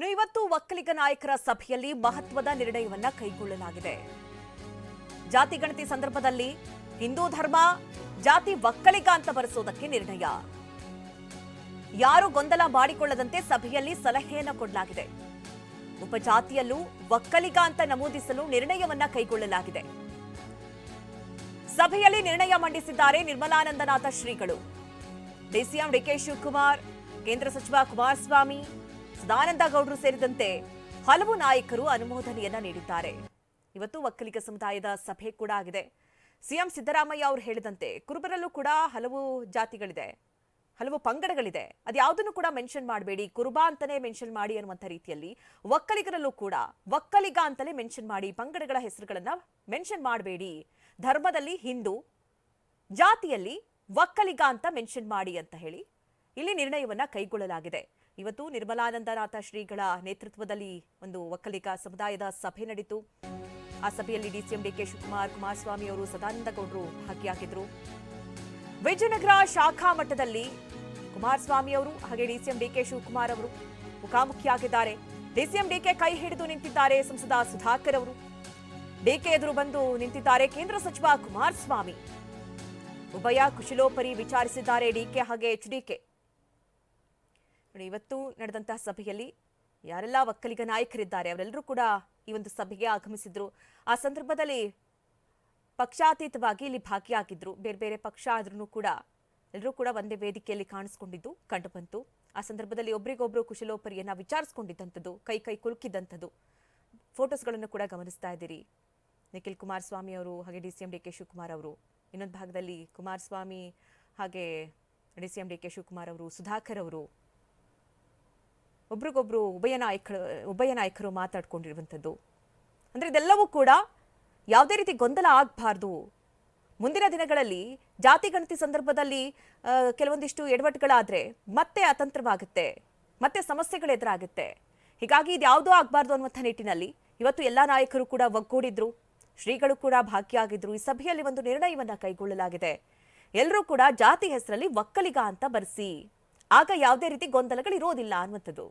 ಇನ್ನು ಇವತ್ತು ಒಕ್ಕಲಿಗ ನಾಯಕರ ಸಭೆಯಲ್ಲಿ ಮಹತ್ವದ ನಿರ್ಣಯವನ್ನ ಕೈಗೊಳ್ಳಲಾಗಿದೆ. ಜಾತಿ ಗಣತಿ ಸಂದರ್ಭದಲ್ಲಿ ಹಿಂದೂ ಧರ್ಮ, ಜಾತಿ ಒಕ್ಕಲಿಗ ಅಂತ ಬರೆಸೋದಕ್ಕೆ ನಿರ್ಣಯ. ಯಾರು ಗೊಂದಲ ಮಾಡಿಕೊಳ್ಳದಂತೆ ಸಭೆಯಲ್ಲಿ ಸಲಹೆಯನ್ನು ಕೊಡಲಾಗಿದೆ. ಉಪಜಾತಿಯಲ್ಲೂ ಒಕ್ಕಲಿಗ ಅಂತ ನಮೂದಿಸಲು ನಿರ್ಣಯವನ್ನ ಕೈಗೊಳ್ಳಲಾಗಿದೆ. ಸಭೆಯಲ್ಲಿ ನಿರ್ಣಯ ಮಂಡಿಸಿದ್ದಾರೆ ನಿರ್ಮಲಾನಂದನಾಥ ಶ್ರೀಗಳು. ಡಿಸಿಎಂ ಡಿಕೆ ಶಿವಕುಮಾರ್, ಕೇಂದ್ರ ಸಚಿವ ಕುಮಾರಸ್ವಾಮಿ ಸದಾನಂದ ಗೌಡರು ಸೇರಿದಂತೆ ಹಲವು ನಾಯಕರು ಅನುಮೋದನೆಯನ್ನ ನೀಡಿದ್ದಾರೆ. ಇವತ್ತು ಒಕ್ಕಲಿಗ ಸಮುದಾಯದ ಸಭೆ ಕೂಡ ಆಗಿದೆ. ಸಿಎಂ ಸಿದ್ದರಾಮಯ್ಯ ಅವರು ಹೇಳಿದಂತೆ ಕುರುಬರಲ್ಲೂ ಕೂಡ ಹಲವು ಜಾತಿಗಳಿದೆ, ಹಲವು ಪಂಗಡಗಳಿದೆ. ಅದ್ಯಾವುದನ್ನು ಕೂಡ ಮೆನ್ಷನ್ ಮಾಡಬೇಡಿ. ಕುರುಬ ಅಂತಾನೆ ಮೆನ್ಷನ್ ಮಾಡಿ ಅನ್ನುವಂಥ ರೀತಿಯಲ್ಲಿ ಒಕ್ಕಲಿಗರಲ್ಲೂ ಕೂಡ ಒಕ್ಕಲಿಗ ಅಂತಲೇ ಮೆನ್ಷನ್ ಮಾಡಿ ಪಂಗಡಗಳ ಹೆಸರುಗಳನ್ನು ಮೆನ್ಷನ್ ಮಾಡಬೇಡಿ. ಧರ್ಮದಲ್ಲಿ ಹಿಂದೂ, ಜಾತಿಯಲ್ಲಿ ಒಕ್ಕಲಿಗ ಅಂತ ಮೆನ್ಷನ್ ಮಾಡಿ ಅಂತ ಹೇಳಿ ಇಲ್ಲಿ ನಿರ್ಣಯವನ್ನು ಕೈಗೊಳ್ಳಲಾಗಿದೆ. ಇವತ್ತು ನಿರ್ಮಲಾನಂದನಾಥ ಶ್ರೀಗಳ ನೇತೃತ್ವದಲ್ಲಿ ಒಂದು ಒಕ್ಕಲಿಗ ಸಮುದಾಯದ ಸಭೆ ನಡೆಯಿತು ಆ ಸಭೆಯಲ್ಲಿ ಡಿಸಿಎಂ ಡಿಕೆ ಶಿವಕುಮಾರ್ ಕುಮಾರಸ್ವಾಮಿ ಅವರು ಸದಾನಂದ ಗೌಡರು ವಿಜಯನಗರ ಶಾಖಾ ಮಟ್ಟದಲ್ಲಿ ಕುಮಾರಸ್ವಾಮಿ ಅವರು, ಹಾಗೆ ಡಿಸಿಎಂ ಡಿಕೆ ಶಿವಕುಮಾರ್ ಅವರು ಮುಖಾಮುಖಿಯಾಗಿದ್ದಾರೆ. ಡಿಸಿಎಂ ಡಿಕೆ ಕೈ ಹಿಡಿದು ನಿಂತಿದ್ದಾರೆ ಸಂಸದ ಸುಧಾಕರ್ ಅವರು. ಡಿಕೆ ಎದುರು ಬಂದು ನಿಂತಿದ್ದಾರೆ ಕೇಂದ್ರ ಸಚಿವ ಕುಮಾರಸ್ವಾಮಿ. ಉಭಯ ಕುಶಲೋಪರಿ ವಿಚಾರಿಸಿದ್ದಾರೆ ಡಿಕೆ ಹಾಗೆ ಎಚ್ಡಿಕೆ ನೋಡಿ, ಇವತ್ತು ನಡೆದಂತಹ ಸಭೆಯಲ್ಲಿ ಯಾರೆಲ್ಲ ಒಕ್ಕಲಿಗ ನಾಯಕರಿದ್ದಾರೆ, ಅವರೆಲ್ಲರೂ ಕೂಡ ಈ ಒಂದು ಸಭೆಗೆ ಆಗಮಿಸಿದ್ರು. ಆ ಸಂದರ್ಭದಲ್ಲಿ ಪಕ್ಷಾತೀತವಾಗಿ ಇಲ್ಲಿ ಭಾಗಿಯಾಗಿದ್ರು. ಬೇರೆ ಬೇರೆ ಪಕ್ಷ ಆದ್ರೂ ಕೂಡ ಎಲ್ಲರೂ ಕೂಡ ಒಂದೇ ವೇದಿಕೆಯಲ್ಲಿ ಕಾಣಿಸ್ಕೊಂಡಿದ್ದು, ಕಂಡುಬಂತು. ಆ ಸಂದರ್ಭದಲ್ಲಿ ಒಬ್ರಿಗೊಬ್ರು ಕುಶಲೋಪರಿಯನ್ನ ವಿಚಾರಿಸ್ಕೊಂಡಿದ್ದಂಥದ್ದು, ಕೈ ಕೈ ಕುಲುಕಿದ್ದಂಥದ್ದು ಫೋಟೋಸ್ಗಳನ್ನು ಕೂಡ ಗಮನಿಸ್ತಾ ಇದ್ದೀರಿ. ನಿಖಿಲ್ ಕುಮಾರಸ್ವಾಮಿ ಅವರು ಹಾಗೆ D C M D K Shivakumar ಅವರು, ಇನ್ನೊಂದು ಭಾಗದಲ್ಲಿ ಕುಮಾರಸ್ವಾಮಿ ಹಾಗೆ D C M D K Shivakumar ಅವರು, ಸುಧಾಕರ್ ಅವರು ಒಬ್ರಿಗೊಬ್ರು ಉಭಯ ನಾಯಕರು ಉಭಯ ನಾಯಕರು ಮಾತಾಡ್ಕೊಂಡಿರುವಂಥದ್ದು. ಅಂದರೆ ಇದೆಲ್ಲವೂ ಕೂಡ ಯಾವುದೇ ರೀತಿ ಗೊಂದಲ ಆಗಬಾರ್ದು. ಮುಂದಿನ ದಿನಗಳಲ್ಲಿ ಜಾತಿ ಗಣತಿ ಸಂದರ್ಭದಲ್ಲಿ ಕೆಲವೊಂದಿಷ್ಟು ಎಡವಟ್ಟುಗಳಾದರೆ ಮತ್ತೆ ಅತಂತ್ರವಾಗುತ್ತೆ, ಮತ್ತೆ ಸಮಸ್ಯೆಗಳು ಎದುರಾಗುತ್ತೆ. ಹೀಗಾಗಿ ಇದು ಯಾವುದೂ ಆಗಬಾರ್ದು ಅನ್ನುವಂಥ ನಿಟ್ಟಿನಲ್ಲಿ ಇವತ್ತು ಎಲ್ಲ ನಾಯಕರು ಕೂಡ ಒಗ್ಗೂಡಿದ್ರು. ಶ್ರೀಗಳು ಕೂಡ ಭಾಗಿಯಾಗಿದ್ರು. ಈ ಸಭೆಯಲ್ಲಿ ಒಂದು ನಿರ್ಣಯವನ್ನು ಕೈಗೊಳ್ಳಲಾಗಿದೆ. ಎಲ್ಲರೂ ಕೂಡ ಜಾತಿ ಹೆಸರಲ್ಲಿ ಒಕ್ಕಲಿಗ ಅಂತ ಬರೆಸಿ. ಆಗ ಯಾವುದೇ ರೀತಿ ಗೊಂದಲಗಳು ಇರೋದಿಲ್ಲ ಅನ್ನುವಂಥದ್ದು.